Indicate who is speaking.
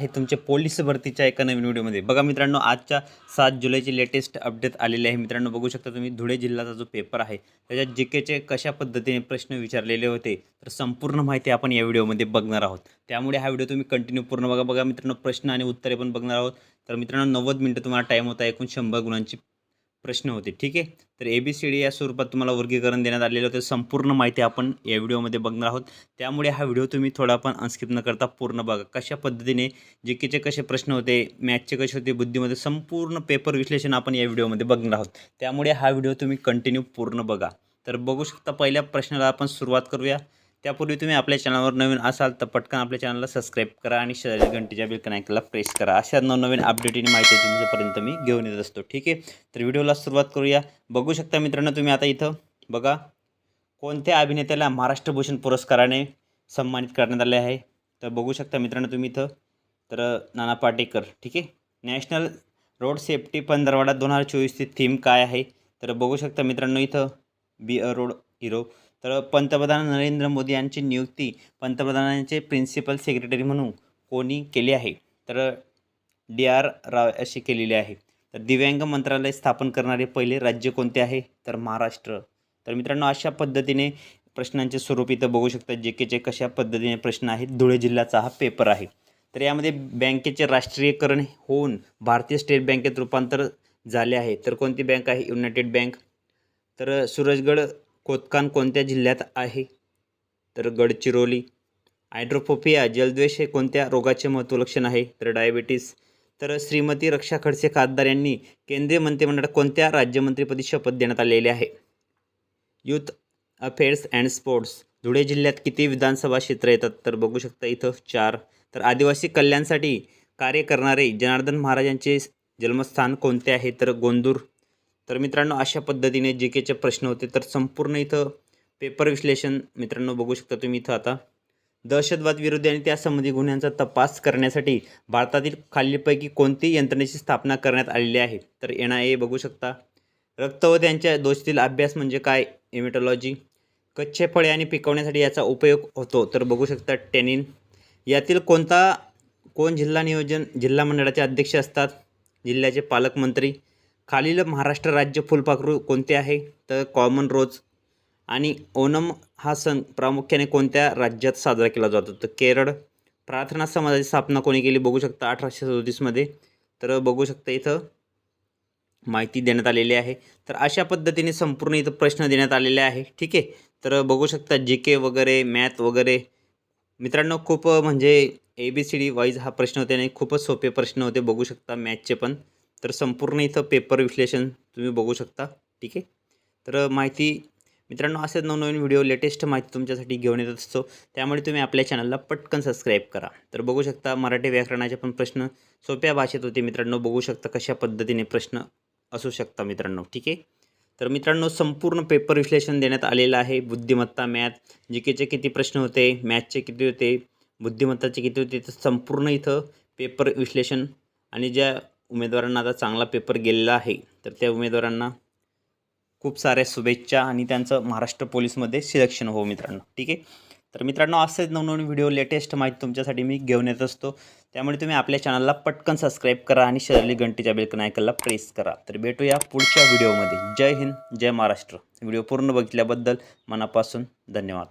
Speaker 1: आहे तुमच्या पोलीस भरतीच्या एका नवीन व्हिडिओमध्ये बघा मित्रांनो आजच्या सात जुलैची लेटेस्ट अपडेट आलेले आहे. मित्रांनो बघू शकता तुम्ही धुळे जिल्ह्याचा जो पेपर आहे त्याच्यात जी केचे कशा पद्धतीने प्रश्न विचारलेले होते तर संपूर्ण माहिती आपण या व्हिडिओमध्ये बघणार आहोत. त्यामुळे हा व्हिडिओ तुम्ही कंटिन्यू पूर्ण बघा. बघा मित्रांनो प्रश्न आणि उत्तरे पण बघणार आहोत. तर मित्रांनो नव्वद मिनटं तुम्हाला टाईम होता एकूण शंभर गुणांची प्रश्न होते. ठीक आहे? तर ए बी सी डी या स्वरूपात तुम्हाला वर्गीकरण देण्यात आलेलं होतं. संपूर्ण माहिती आपण या व्हिडिओमध्ये बघणार आहोत. त्यामुळे हा व्हिडिओ तुम्ही थोडा पण अनस्किप न करता पूर्ण बघा. कशा पद्धतीने जे केचे कसे प्रश्न होते मॅथचे कसे होते बुद्धीमध्ये संपूर्ण पेपर विश्लेषण आपण या व्हिडिओमध्ये बघणार आहोत. त्यामुळे हा व्हिडिओ तुम्ही कंटिन्यू पूर्ण बघा. तर बघू शकता पहिल्या प्रश्नाला आपण सुरुवात करूया. त्यापूर्वी तुम्ही आपल्या चॅनलवर नवीन असाल तर पटकन आपल्या चॅनलला सबस्क्राईब करा आणि शेजारी घंटीच्या बिलकन ऐकायला प्रेस करा. अशा नवनवीन अपडेट आणि माहिती तुमच्यापर्यंत मी घेऊन येत असतो ठीक आहे? तर व्हिडिओला सुरुवात करूया. बघू शकता मित्रांनो तुम्ही आता इथं बघा कोणत्या अभिनेत्याला महाराष्ट्र भूषण पुरस्काराने सन्मानित करण्यात आले आहे? तर बघू शकता मित्रांनो तुम्ही इथं तर नाना पाटेकर ठीक आहे? नॅशनल रोड सेफ्टी पंधरवाडा दोन हजार चोवीसची थीम काय आहे? तर बघू शकता मित्रांनो इथं बी अ रोड हिरो. तर पंतप्रधान नरेंद्र मोदी यांची नियुक्ती पंतप्रधानांचे प्रिन्सिपल सेक्रेटरी म्हणून कोणी केली आहे? तर डी आर राव अशी केलेली आहे. तर दिव्यांग मंत्रालय स्थापन करणारे पहिले राज्य कोणते आहे? तर महाराष्ट्र. तर मित्रांनो अशा पद्धतीने प्रश्नांचे स्वरूप इथं बघू शकता. जे केचे कशा पद्धतीने प्रश्न आहेत? धुळे जिल्ह्याचा हा पेपर आहे. तर यामध्ये बँकेचे राष्ट्रीयकरण होऊन भारतीय स्टेट बँकेत रूपांतर झाले आहे. तर कोणती बँक आहे? United bank. तर सूरजगड कोतकान कोणत्या जिल्ह्यात आहे? तर गडचिरोली. हायड्रोफोपिया जलद्वेष हे कोणत्या रोगाचे महत्त्व लक्षण आहे? तर डायबिटीस. तर श्रीमती रक्षा खडसे खासदार यांनी केंद्रीय मंत्रिमंडळात कोणत्या राज्यमंत्रीपदी शपथ देण्यात आलेली आहे? Youth affairs and sports. Dhule जिल्ह्यात किती विधानसभा क्षेत्र येतात? तर बघू शकता इथं चार. तर आदिवासी कल्याणसाठी कार्य करणारे जनार्दन महाराजांचे जन्मस्थान कोणते आहे? तर गोंदूर तर मित्रांनो अशा पद्धतीने जे केचे प्रश्न होते. तर संपूर्ण इथं पेपर विश्लेषण मित्रांनो बघू शकता तुम्ही इथं आता. दहशतवाद विरोधी आणि त्यासंबंधी गुन्ह्यांचा तपास करण्यासाठी भारतातील खालीलपैकी कोणती यंत्रणेची स्थापना करण्यात आलेली आहे? तर एन आय ए बघू शकता. रक्त व त्यांच्या दोषतील अभ्यास म्हणजे काय? इमेटॉलॉजी कच्चे फळे आणि पिकवण्यासाठी याचा उपयोग होतो. तर बघू शकता टेनिन यातील कोणता कोण जिल्हा नियोजन जिल्हा मंडळाचे अध्यक्ष असतात? जिल्ह्याचे पालकमंत्री. खालील महाराष्ट्र राज्य फुलपाखरू कोणते आहे? तर कॉमन रोज आणि ओणम हा सण प्रामुख्याने कोणत्या राज्यात साजरा केला जातो? तर केरळ. प्रार्थना समाजाची स्थापना कोणी केली? बघू शकता अठराशे सदोतीसमध्ये तर बघू शकता इथं माहिती देण्यात आलेली आहे. तर अशा पद्धतीने संपूर्ण इथं प्रश्न देण्यात आलेले आहे. ठीक आहे? तर बघू शकता जी के वगैरे मॅथ वगैरे. मित्रांनो खूप म्हणजे A B C D wise हा प्रश्न होते आणि खूपच सोपे प्रश्न होते. बघू शकता मॅथचे पण. तर संपूर्ण इथं पेपर विश्लेषण तुम्ही बघू शकता. ठीक आहे? तर माहिती मित्रांनो असेच नवनवीन व्हिडिओ लेटेस्ट माहिती तुमच्यासाठी घेऊन येत असतो. त्यामुळे तुम्ही आपल्या चॅनलला पटकन सबस्क्राईब करा. तर बघू शकता मराठी व्याकरणाचे पण प्रश्न सोप्या भाषेत होते मित्रांनो. बघू शकता कशा पद्धतीने प्रश्न असू शकता मित्रांनो. ठीक आहे? तर मित्रांनो संपूर्ण पेपर विश्लेषण देण्यात आलेलं आहे. बुद्धिमत्ता मॅथ जी केचे किती प्रश्न होते मॅथचे किती होते बुद्धिमत्ताचे किती होते तर संपूर्ण इथं पेपर विश्लेषण आणि ज्या उमेदवारांना आता चांगला पेपर गेलेला आहे. तर त्या उमेदवारांना खूप साऱ्या शुभेच्छा आणि त्यांचं महाराष्ट्र पोलीसमध्ये सिलेक्शन हो मित्रांनो. ठीक आहे? तर मित्रांनो असेच नवनवीन व्हिडिओ लेटेस्ट माहिती तुमच्यासाठी मी घेऊन येत असतो. त्यामुळे तुम्ही आपल्या चॅनलला पटकन सबस्क्राईब करा आणि शरली घंटीच्या बेलकन ऐकायला प्रेस करा. तर भेटूया पुढच्या व्हिडिओमध्ये जय हिंद जय महाराष्ट्र. व्हिडिओ पूर्ण बघितल्याबद्दल मनापासून धन्यवाद.